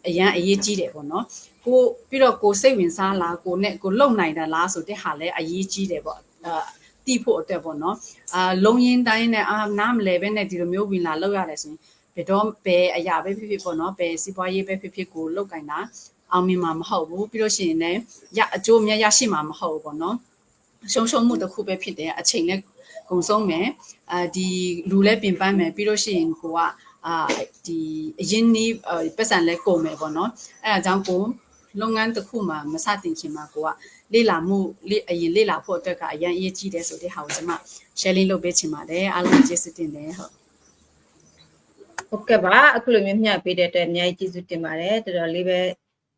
အရန်အရေးကြီးတယ်ပေါ့နော်ကိုပြီးတော့ကိုစိတ်ဝင်စားလားကိုနဲ့ကိုလုံနိုင်တယ်လားဆိုတဲ့ဟာလည်းအရေးကြီးတယ်ပေါ့အာတိဖို့အတွက်ပေါ့နော်အာလုံရင်တိုင်းနဲ့အာနားမလဲပဲနဲ့ဒီလိုမျိုးဝင်လာလောက်ရတယ်ဆိုရင်ဘယ်တော့ဘယ်အရာပဲဖြစ်ဖြစ်ပေါ့နော်ဘယ်စီးပွားရေးပဲဖြစ်ဖြစ်ကိုလောက်ကင်တာအောင်မြင်မှာမဟုတ်ဘူးပြီးလို့ရှိရင်လည်းရအကျိုးမြတ်ရရှိမှာမဟုတ်ဘူးပေါ့နော် ရှုံရှုံမှုတစ်ခုပဲဖြစ်တယ်အချိန်နဲ့ကုံဆုံးမယ်အာဒီလူလဲပြင်ပန်းမယ်ပြီးလို့ရှိရင်ကိုကအာဒီအရင်နီးပတ်စံလဲကုန်မယ်ပေါ့နော်အဲအကြောင်းကိုလုပ်ငန်းတစ်ခုမှာမစတင်ခင်မှာကိုကလေ့လာမှုလေအရင်လေ့လာဖို့အတွက်ကအရင်အရေးကြီးတယ်ဆိုတဲ့ဟာကိုကျွန်မ sharing လုပ်ပေးချင်ပါတယ်အားလုံးကျေးဇူးတင်တယ်ဟုတ်ဟုတ်ကဲ့ပါအခုလိုမျိုးမျှပေးတဲ့အတွက်အများကြီးကျေးဇူးတင်ပါတယ်တော်တော်လေးပဲ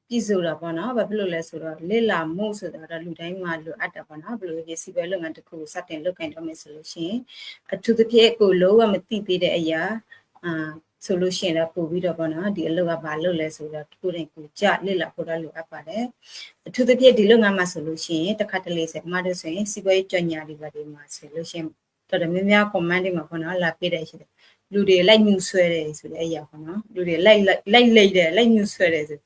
ပြည့်စုံတာပေါ့နော်ဘာဖြစ်လို့လဲဆိုတော့လေ့လာမှုဆိုတာတော့လူတိုင်းမှာလိုအပ်တာပေါ့နော်ဘယ်လိုဖြစ်စီပဲလုပ်ငန်းတစ်ခုကိုစတင်လုပ်ကိုင်တော့မယ်ဆိုလို့ရှိရင်အထူးသဖြင့်ကိုလုံးဝမသိသေးတဲ့အရာအာဆိုလို့ရှိရင်တော့ပို့ပြီးတော့ပေါ့နော်ဒီအလုပ်ကဘာလုပ်လဲဆိုတော့ကိုယ်တိုင်ကိုကြလေ့လာဖို့တော့လိုအပ်ပါတယ်အထူးသဖြင့်ဒီလုပ်ငန်းမှာဆိုလို့ရှိရင်တစ်ခါတလေဆက်မှတော့ဆိုရင်စီးပွားရေးကြော်ညာတွေပါဒီမှာဆိုလို့ရှိရင်တော်တော်များများ comment တွေမှာပေါ့နော်လာပြတဲ့ရှိတယ်လူတွေလိုက်မြူဆွဲတယ်ဆိုတဲ့အရာပေါ့နော်လူတွေလိုက်လိုက်လိုက်တယ်လိုက်မြူဆွဲတယ်ဆို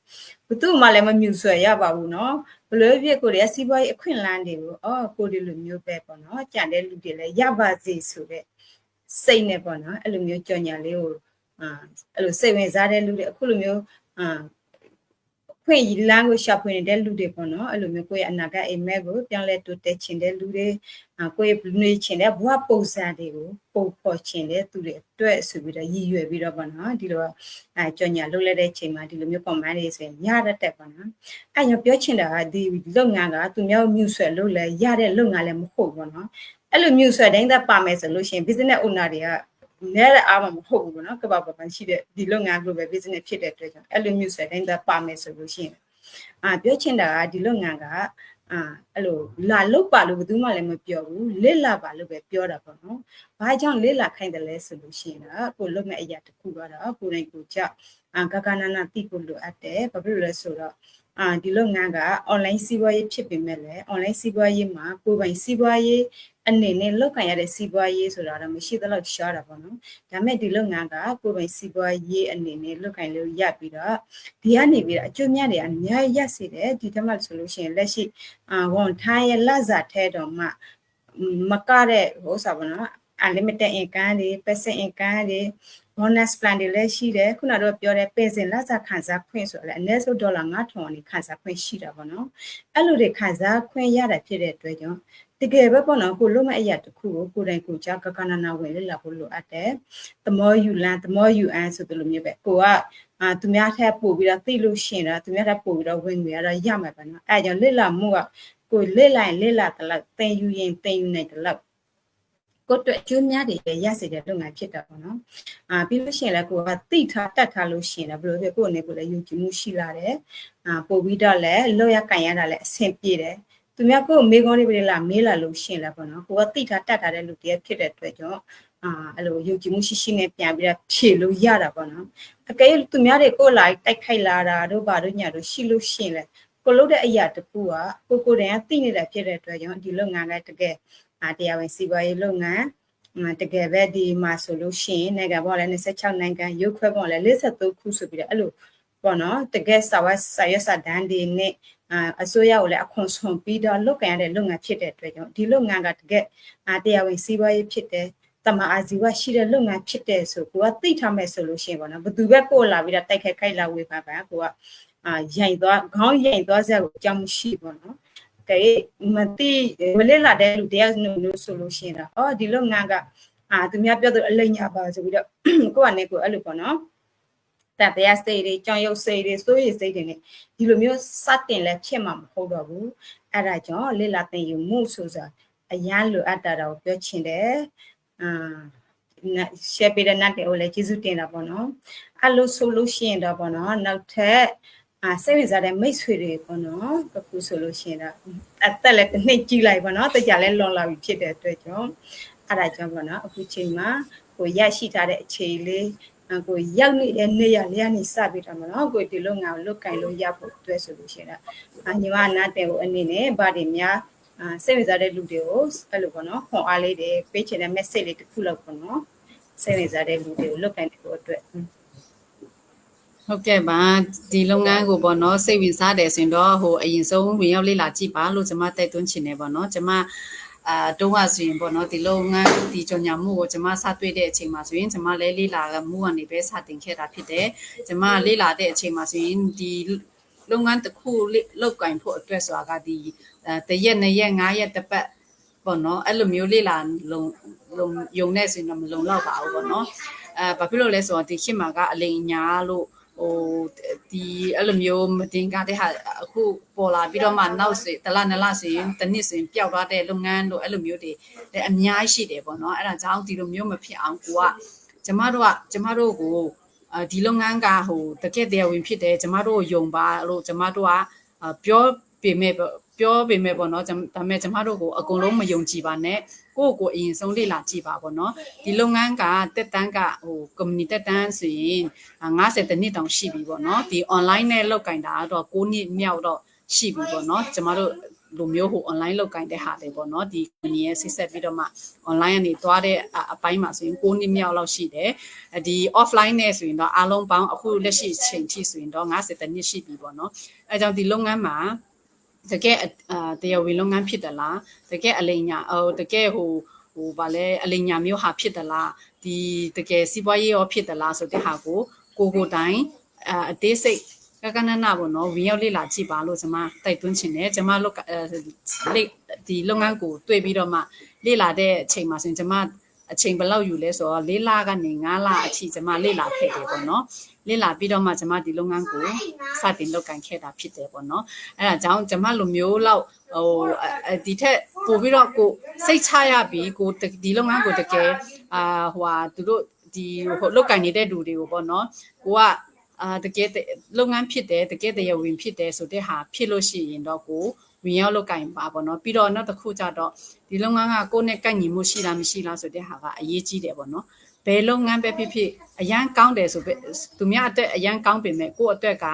ဘသူမှလည်းမမြူဆွဲရပါဘူးနော်ဘလို့ဖြစ်ကိုရစီးပွားရေးအခွင့်အလမ်းတွေကိုအော်ကိုဒီလိုမျိုးပဲပေါ့နော်ကြံတဲ့လူတွေလည်းရပါစေဆိုတဲ့စိတ်နဲ့ပေါ့နော်အဲ့လိုမျိုးကြော်ညာလေးကိုအာအဲ့လိုစိတ်ဝင်စားတဲ့လူတွေအခုလိုမျိုးအာခွင့်ရလမ်းကိုရှာဖွေနေတဲ့လူတွေပေါ့နော်အဲ့လိုမျိုးကိုယ့်ရဲ့အနာဂတ်အိမ်မက်ကိုပြောင်းလဲတိုးတက်ချင်တဲ့လူတွေအာ ကိုယ့်ရဲ့နေချင်တဲ့ဘဝပုံစံတွေကိုပုံဖော်ချင်တဲ့သူတွေအတွက်ဆိုပြီးတော့ရည်ရွယ်ပြီးတော့ပေါ့နော်ဒီလိုအဲကြော်ညာလုပ်လိုက်တဲ့ချိန်မှာဒီလိုမျိုး comment တွေဆိုရင်ရတတ်တယ်ပေါ့နော်အဲ့ရပြောချင်တာကဒီလုပ်ငန်းကသူများမြူဆွဲလုပ်လဲရတဲ့လုပ်ငန်းလည်းမဟုတ်ဘူးပေါ့နော်အဲ့လိုမြူဆွဲတိုင်းသက်ပါမယ်ဆိုလို့ရှိရင် business owner တွေကနဲတဲ့အားမမဟုတ်ဘူးပေါ့နော်ကပ္ပပပရှိတဲ့ဒီလုပ်ငန်း global business ဖြစ်တဲ့အတွက်ကြောင့်အဲ့လိုမျိုးဆက်တိုင်းသာပါမယ်ဆိုလို့ရှိရင်အာပြောချင်တာကဒီလုပ်ငန်းက အာအဲ့လိုလာလုတ်ပါလို့ဘယ်သူမှလည်းမပြောဘူးလစ်လာပါလို့ပဲပြောတာပေါ့နော်။ဘာကြောင့်လစ်လာခိုင်းတယ်လဲဆိုလို့ရှိရင်တော့ကိုလုတ်မဲ့အရာတစ်ခုကတော့ကိုယ်တိုင်ကိုကြောက်အာကကနနာတိကိုလိုအပ်တယ်။ဘာဖြစ်လို့လဲဆိုတော့အာဒီလုပ်ငန်းက online စီးပွားရေးဖြစ်ပေမဲ့လည်း online စီးပွားရေးမှာကိုယ်ပိုင်စီးပွားရေး အနေနဲ့လောက်ကန်ရတဲ့စီးပွားရေးဆိုတာတော့မရှိသလောက်ရှားတာပေါ့နော်။ဒါမဲ့ဒီလုပ်ငန်းကကိုယ်ပိုင်စီးပွားရေးအနေနဲ့လောက်ကန်လို့ရပြီးတော့ဒီကနေပြီးတော့အကျိုးများတွေအများကြီးရစေတယ်ဒီတမတ်ဆိုလို့ရှိရင်လက်ရှိအာဝန်ထိုင်းရဲ့လဇာထဲတော်မှမကတဲ့ဟိုစားပေါ့နော် unlimited income တွေ passive income တွေ bonus plan တွေလည်းရှိတယ်ခုနကတော့ပြောတဲ့ပေစင်လက်စားခံစားခွင့်ဆိုလည်းအနည်းဆုံးဒေါ်လာ9000အနေခံစားခွင့်ရှိတာပေါ့နော်အဲ့လိုတွေခံစားခွင့်ရတာဖြစ်တဲ့အတွက်ကြောင့်တကယ်ပဲပေါ့နော်ကိုလုံးမအရာတစ်ခုကိုကိုယ်တိုင်ကိုကြောက်ကကနနာဝင်လေ့လာဖို့လိုအပ်တယ်။ the more you learn the more you earn ဆိုတဲ့လိုမျိုးပဲကိုကအာသူများထက်ပို့ပြီးတော့သိလို့ရှိရင်တော့သူများထက်ပို့ပြီးတော့ဝင်ငွေရတော့ရမှာပဲနော်။အဲကြောင့်လေ့လာမှုကကိုလေ့လာရင်လေ့လာတလောက်သင်ယူရင်သင်ယူနိုင်တလောက် ကိုအတွက်အကျိုးများတွေရစေတဲ့လုပ်ငန်းဖြစ်တာပေါ့နော်။အာပြီးလို့ရှိရင်လည်းကိုကတိထားတတ်ထားလို့ရှိရင်လည်းဘယ်လိုဖြစ်ကိုယ်အနေကိုလည်းယုံကြည်မှုရှိလာတယ်။အာပို့ပြီးတော့လည်းလောရကန်ရတာလည်းအဆင်ပြေတယ်။သူများကိုမေးခွန်းတွေပြလာမေးလာလို့ရှိရင်လည်းပေါ့နော်။ကိုကတိထားတတ်ထားတဲ့လူတည်းဖြစ်တဲ့အတွက်ကြောင့်အာအဲ့လိုယုံကြည်မှုရှိရှိနဲ့ပြန်ပြီးတော့ဖြည့်လို့ရတာပေါ့နော်။အကယ်သူများတွေကိုလာတိုက်ခိုက်လာတာတို့ဘာတို့ညာတို့ရှိလို့ရှိရင်လည်းကိုလုပ်တဲ့အရာတခုကကိုကိုတည်းကသိနေတာဖြစ်တဲ့အတွက်ကြောင့်ဒီလုပ်ငန်းကတကယ် အာတရားဝင်စီးပွားရေးလုပ်ငန်းတကယ်ပဲဒီမှာဆိုလို့ရှိရင်နိုင်ငံပေါ်လည်း26နိုင်ငံရုပ်ခွဲပေါ်လည်း53ခုဆိုပြီးတော့အဲ့လိုပေါ့နော်တကယ်စာဝတ်စာရွက်စာတမ်းတွေနဲ့အာအစိုးရကိုလည်းအခွန်ဆွန်ပြီးတော့လုပ်ကြရတဲ့လုပ်ငန်းဖြစ်တဲ့အတွက်ကြောင့်ဒီလုပ်ငန်းကတကယ်အာတရားဝင်စီးပွားရေးဖြစ်တဲ့တမအာဇီဝရှိတဲ့လုပ်ငန်းဖြစ်တဲ့ဆိုကိုကသိထားမယ်ဆိုလို့ရှိရင်ပေါ့နော်ဘသူပဲကိုလာပြီးတော့တိုက်ခိုက်ခိုက်လာဝေပါပါကိုကအာရိုင်သွားခေါင်းရိုင်သွားစရာကိုအကြောင်းမရှိပေါ့နော် ကဲမတိမလစ်လာတဲ့လူတရားလို့ဆိုလို့ရှိရင်တော့အော်ဒီလုပ်ငန်းကအာသူများပြောသူအလိမ့်ညာပါဆိုပြီးတော့ကိုကလည်းကိုအဲ့လိုပေါ့နော်တပ်တရားစိတ်တွေကြောင်ရုပ်စိတ်တွေစိုးရိမ်စိတ်တွေနဲ့ဒီလိုမျိုးစတင်လဲဖြစ်မှာမဟုတ်တော့ဘူးအဲ့ဒါကြောင့်လစ်လာတဲ့ယူမှုဆိုစားအရန်လိုအပ်တာတော့ပြောချင်တယ်အာ share ပေးတဲ့နတ်တွေကိုလည်းကျေးဇူးတင်တာပေါ့နော်အဲ့လိုဆိုလို့ရှိရင်တော့ပေါ့နော်နောက်ထပ် အာစိတ်ဝင်စားတဲ့မိတ်ဆွေတွေပေါ့နော်တခုဆိုလို့ရှိရင်တော့အသက်လည်းတစ်နှစ်ကြီးလိုက်ပေါ့နော်တကြလည်းလွန်လာပြီဖြစ်တဲ့အတွက်ကြောင့်အဲ့ဒါကြောင့်ပေါ့နော်အခုချိန်မှာကိုရရှိထားတဲ့အခြေလေးကိုရောက်နေတဲ့နေရလေးကနေစပြီးတော့မနော်ကိုဒီလိုငါကိုလွတ်ကင်လို့ရဖို့အတွက်ဆိုလို့ရှိရင်အညီမနာတဲ့ကိုအနေနဲ့ဗားတွေများအာစိတ်ဝင်စားတဲ့လူတွေကိုအဲ့လိုပေါ့နော်ခွန်အားလေးတွေပေးချင်တဲ့ message လေးတစ်ခုလောက်ပေါ့နော်စိတ်ဝင်စားတဲ့လူတွေကိုလွတ်ကင်တဲ့အတွက် ဟုတ်ကဲ့ပါဒီလုပ်ငန်းကိုပေါ့နော်စိတ်ဝင်စားတယ်ဆိုရင်တော့ဟိုအရင်ဆုံးဝင်ရောက်လေ့လာကြည့်ပါလို့ကျွန်မတိုက်တွန်းချင်တယ်ပေါ့နော်ကျွန်မအာတုံးကဆိုရင်ပေါ့နော်ဒီလုပ်ငန်းဒီကြော်ညာမှုကိုကျွန်မစတွေ့တဲ့အချိန်မှာဆိုရင်ကျွန်မလည်းလေ့လာမှုကနေပဲစတင်ခဲ့တာဖြစ်တယ်ကျွန်မလေ့လာတဲ့အချိန်မှာဆိုရင်ဒီလုပ်ငန်းတစ်ခုလောက်ကင်ဖို့အတွက်ဆိုတာကဒီတရက်နှစ်ရက်ငါးရက်တစ်ပတ်ပေါ့နော်အဲ့လိုမျိုးလေ့လာလုံလုံယုံနေဆိုရင်တော့မလုံလောက်ပါဘူးပေါ့နော်အဲဘာဖြစ်လို့လဲဆိုတော့ဒီခေတ်မှာကအလိန်ညာလို့ ဟိုဒီအဲ့လိုမျိုးမတင်ကားတဲ့ဟာအခုပေါ်လာပြီးတော့မှနောက်ဆိုတလနလဆိုရင်တစ်နှစ်ဆိုရင်ပျောက်သွားတဲ့လုပ်ငန်းတို့အဲ့လိုမျိုးတွေလည်းအများကြီးရှိတယ်ပေါ့နော်အဲ့ဒါကြောင့်ဒီလိုမျိုးမဖြစ်အောင်ကိုကကျမတို့ကကျမတို့ကိုဒီလုပ်ငန်းကဟိုတကက်တရားဝင်ဖြစ်တယ်ကျမတို့ယုံပါလို့ကျမတို့ကပြောပေမဲ့ပြောပေမဲ့ပေါ့နော်ဒါပေမဲ့ကျမတို့ကိုအကုန်လုံးမယုံကြည်ပါနဲ့ ကိုယ့်ကိုအရင်ဆုံးလေ့လာကြည့်ပါပေါ့နော်ဒီလုပ်ငန်းကတက်တန်းကဟို community တက်တန်းဆိုရင်50တနစ်တောင်ရှိပြီပေါ့နော်ဒီ online နဲ့လောက်ကင်တာတော့9နှစ်မြောက်တော့ရှိပြီပေါ့နော်ကျမတို့လိုမျိုးဟို online လောက်ကင်တဲ့ဟာတွေပေါ့နော်ဒီ company ရဲ့ဆက်ဆက်ပြီးတော့မှ online ကနေသွားတဲ့အပိုင်းမှာဆိုရင်9နှစ်မြောက်လောက်ရှိတယ်ဒီ offline နဲ့ဆိုရင်တော့အားလုံးပေါင်းအခုလက်ရှိချိန်ထိဆိုရင်တော့50တနစ်ရှိပြီပေါ့နော်အဲကြောင့်ဒီလုပ်ငန်းမှာ တကယ်အာတရားဝင်လုပ်ငန်းဖြစ်တယ်လားတကယ်အလိညာဟိုတကယ်ဟိုဟိုဗာလဲအလိညာမျိုးဟာဖြစ်တယ်လားဒီတကယ်စီးပွားရေးရောဖြစ်တယ်လားဆိုတဲ့ဟာကိုကိုကိုတိုင်းအသေးစိတ်ကကနနာပေါ့နော်ဝင်ရောက်လေ့လာကြည့်ပါလို့ကျွန်မတိုက်တွန်းချင်တယ်ကျွန်မလုပ်လေဒီလုပ်ငန်းကိုတွေ့ပြီးတော့မှလေ့လာတဲ့အချိန်မှာဆိုရင်ကျွန်မ အချိန်ဘယ်လောက်ယူလဲဆိုတော့၄လကနေ9လအထိကျွန်မလေ့လာခဲ့တယ်ပေါ့နော်လေ့လာပြီးတော့မှကျွန်မဒီလုပ်ငန်းကိုစတင်လုပ်ကိုင်ခဲ့တာဖြစ်တယ်ပေါ့နော်အဲဒါကြောင့်ကျွန်မလိုမျိုးလောက်ဟိုဒီထက်ပို့ပြီးတော့ကိုစိတ်ချရပြီကိုဒီလုပ်ငန်းကိုတကယ်အာဟိုဟာသူတို့ဒီဟိုလုတ်ကင်နေတဲ့လူတွေကိုပေါ့နော်ကိုကအာတကယ်တလုပ်ငန်းဖြစ်တယ်တကယ်တရားဝင်ဖြစ်တယ်ဆိုတဲ့ဟာဖြစ်လို့ရှိရင်တော့ကို ဝင်ရောက်လုပ်ကင်ပါပေါ့နော်ပြီးတော့နောက်တစ်ခုကြတော့ဒီလုပ်ငန်းကကိုယ့်နဲ့ကိုက်ညီမှုရှိလားမရှိလားဆိုတဲ့ဟာကအရေးကြီးတယ်ပေါ့နော်ဘယ်လုပ်ငန်းပဲဖြစ်ဖြစ်အရန်ကောင်းတယ်ဆိုပဲသူများအတွက်အရန်ကောင်းပေမဲ့ကိုယ့်အတွက်က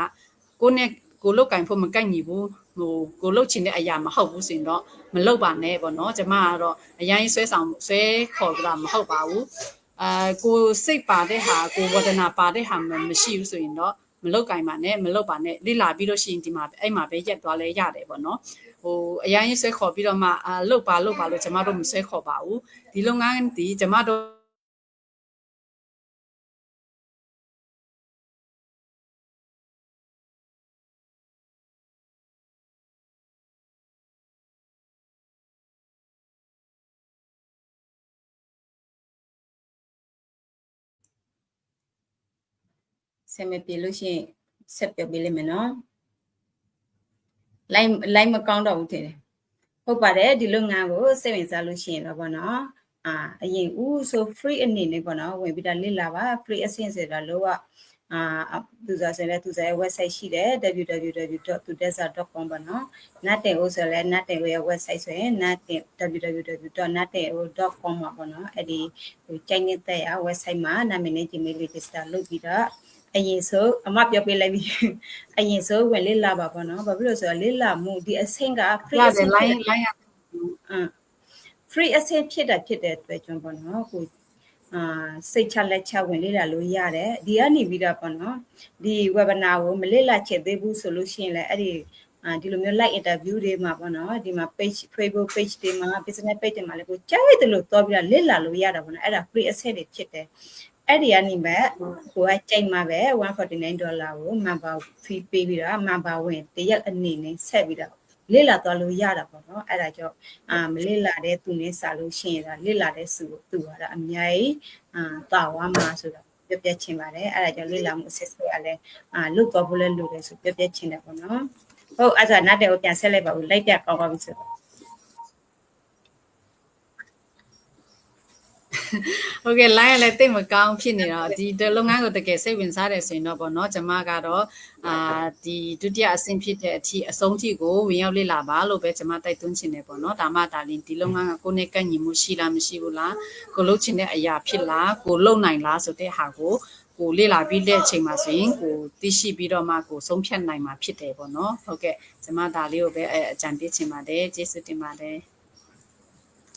ကိုယ့်နဲ့ကိုလုတ်ကင်ဖို့မကိုက်ညီဘူးဟိုကိုလုတ်ချင်တဲ့အရာမဟုတ်ဘူးဆိုရင်တော့မလုတ်ပါနဲ့ပေါ့နော်ကျမကတော့အရင်ဆွဲဆောင်ဆွဲခေါ်ကြတာမဟုတ်ပါဘူးအာကိုစိတ်ပါတဲ့ဟာကိုဝဒနာပါတဲ့ဟာမရှိဘူးဆိုရင်တော့ မလုတ်ကင်ပါနဲ့မလုတ်ပါနဲ့လိလာပြီးလို့ရှိရင်ဒီမှာအဲ့မှာပဲရက်သွားလဲရတယ်ပေါ့နော်ဟိုအရင်ဆွဲခေါ်ပြီးတော့မှအာလုတ်ပါလုတ်ပါလို့ကျမတို့မဆွဲခေါ်ပါဘူးဒီလုပ်ငန်းဒီကျမတို့ ဆက်မပြေလို့ရှိရင်ဆက်ပြောပေးလိမ့်မယ်နော် line line မကောင်းတော့ဘူးထင်တယ်ဟုတ်ပါတယ်ဒီလုပ်ငန်းကိုစိတ်ဝင်စားလို့ရှိရင်တော့ဗောနော်အာအရင်ဦးဆို free အနေနဲ့ဗောနော်ဝင်ပြီးတော့လေ့လာပါ free အဆင့်ဆိုတာလောကအာသူစားဆိုရင်သူစားရဲ့ website ရှိတယ် www.tudesa.com ပေါ့နော် natin ဦးဆိုလည်း natin ရဲ့ website ဆိုရင် natin www.natin.com ပါပေါ့နော်အဲ့ဒီဟိုချိန်နေတဲ့ရ website မှာနာမည်နဲ့ gmail register လုပ်ပြီးတော့ အရင်ဆိုအမပြောပြလိုက်ပြီအရင်ဆိုဝင်လေ့လာပါပေါ့နော်ဘာဖြစ်လို့ဆိုတော့လေ့လာမှုဒီအဆင့်က free အဆင့် line line အမ် free အဆင့်ဖြစ်တာဖြစ်တဲ့အတွက်ကြောင့်ပေါ့နော်ကိုအာစိတ်ချလက်ချဝင်လေ့လာလို့ရတယ်ဒီကနေပြီးတော့ပေါ့နော်ဒီ webinar ကိုမလေ့လာချက်သေးဘူးဆိုလို့ရှိရင်လည်းအဲ့ဒီအာဒီလိုမျိုး like interview တွေမှာပေါ့နော်ဒီမှာ page Facebook page တွေမှာ business page တွေမှာလည်းကိုကြိုက်တယ်လို့တော့ပြီးတော့လေ့လာလို့ရတာပေါ့နော်အဲ့ဒါ free access တွေဖြစ်တယ် အဲ့ဒီကနေမဲ့ကိုကကြိုက်မှာပဲ149ဒေါ်လာကို member fee ပေးပြီးတော့ member ဝင်တရက်အနေနဲ့ဆက်ပြီးတော့လေ့လာသွားလို့ရတာပေါ့နော်အဲ့ဒါကြောင့်အာမလေ့လာတဲ့သူနဲ့စာလို့ရှိရင်ဒါလေ့လာတဲ့စုကိုသူကတော့အများကြီးအာတာဝါမှာဆိုတော့ပြပြချင်ပါတယ်အဲ့ဒါကြောင့်လေ့လာမှုအစစ်စစ်အလဲအာလုတ်သွားဖို့လဲလိုတယ်ဆိုပြပြချင်တယ်ပေါ့နော်ဟုတ်အဲ့ဒါနတ်တဲ့ကိုပြန်ဆက်လိုက်ပါဦးလိုက်ပြကောင်းပါပြီဆိုတော့ ဟုတ်ကဲ့ line လည်းတိတ်မကောင်းဖြစ်နေတော့ဒီလုပ်ငန်းကိုတကယ်စိတ်ဝင်စားတယ်ဆိုရင်တော့ဗောနော်ကျမကတော့အာဒီဒုတိယအဆင့်ဖြစ်တဲ့အထိအဆုံးထိကိုဝင်ရောက်လေ့လာပါလို့ပဲကျမတိုက်တွန်းချင်တယ်ဗောနော်ဒါမှဒါလင်းဒီလုပ်ငန်းကကိုယ်နဲ့ကန့်ညီမှုရှိလားမရှိဘူးလားကိုလုပ်ချင်တဲ့အရာဖြစ်လားကိုလုပ်နိုင်လားဆိုတဲ့ဟာကိုကိုလေ့လာပြီးတဲ့အချိန်မှာဆိုရင်ကိုသိရှိပြီးတော့မှကိုဆုံးဖြတ်နိုင်မှာဖြစ်တယ်ပေါ့နော်ဟုတ်ကဲ့ကျမဒါလေးကိုပဲအကြံပေးချင်ပါတယ်ကျေးဇူးတင်ပါတယ်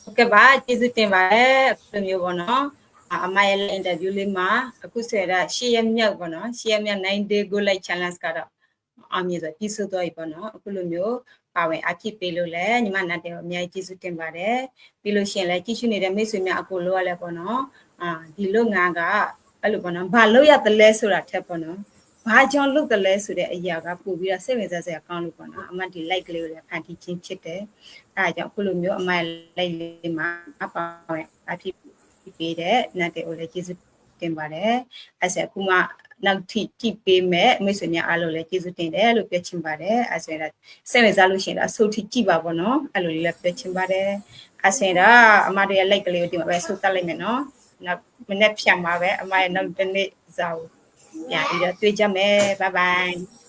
ဟုတ်ကဲ့ပါကျေးဇူးတင်ပါတယ်အခုလိုမျိုးပေါ့နော် အအမရဲ့ interview လေးမှာအခုဆိုရရှေ့ရမြောက်ပေါ့နော်ရှေ့ရမြောက်9 day go live challenge ကတော့အောင်မြင်ဆိုပြီးဆိုတော့ပြီပေါ့နော်အခုလိုမျိုးပါဝင်အဖြစ်ပေးလို့လဲညီမနတ်တယ်အများကြီးကျေးဇူးတင်ပါတယ်ပြီးလို့ရှိရင်လည်းကြည့်ရှုနေတဲ့မိတ်ဆွေများအကိုလိုရလဲပေါ့နော်အာဒီလုပ်ငန်းကအဲ့လိုပေါ့နော်ဘာလို့ရတယ်လဲဆိုတာထက်ပေါ့နော်ဘာကြောင့်လုပ်တယ်လဲဆိုတဲ့အရာကပို့ပြီးတော့စိတ်ဝင်စားစရာကောင်းလို့ပေါ့နော်အမဒီ like ကလေးကိုလည်းဖန်တီးခြင်းဖြစ်တယ်အဲဒါကြောင့်အခုလိုမျိုးအမ like လေးမှာပါဝင်အဖြစ် ပေးတဲ့နတ်တွေကိုလည်းကျေးဇူးတင်ပါတယ်အဲဆက်အခုမှနောက်ထိကြည့်ပေးမဲ့မိတ်ဆွေများအားလုံးလည်းကျေးဇူးတင်တယ်လို့ပြောချင်ပါတယ်အဲဆိုရင်စိတ်ဝင်စားလို့ရှိရင်တော့အဆုတ်ထိကြည့်ပါပေါ့နော်အဲ့လိုလေးလည်းပြောချင်ပါတယ်အဲဆိုရင်တော့အမတို့ရဲ့ like ကလေးကိုဒီမှာပဲဆုတ်တက်လိုက်မယ်နော်နောက်မနေ့ဖြန်မှာပဲအမရဲ့နောက်တစ်နေ့စာကိုပြန်ပြီးတော့တွေ့ကြမယ် bye bye